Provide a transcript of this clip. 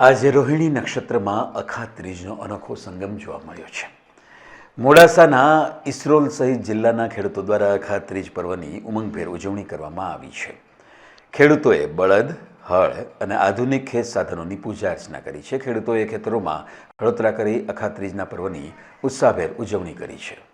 આજે રોહિણી નક્ષત્રમાં અખા ત્રીજનો અનોખો સંગમ જોવા મળ્યો છે. મોડાસાના ઇસરોલ સહિત જિલ્લાના ખેડૂતો દ્વારા અખાત્રીજ પર્વની ઉમંગભેર ઉજવણી કરવામાં આવી છે. ખેડૂતોએ બળદ, હળ અને આધુનિક ખેત સાધનોની પૂજા અર્ચના કરી છે. ખેડૂતોએ ખેતરોમાં હળોતરા કરી અખાત્રીજના પર્વની ઉત્સાહભેર ઉજવણી કરી છે.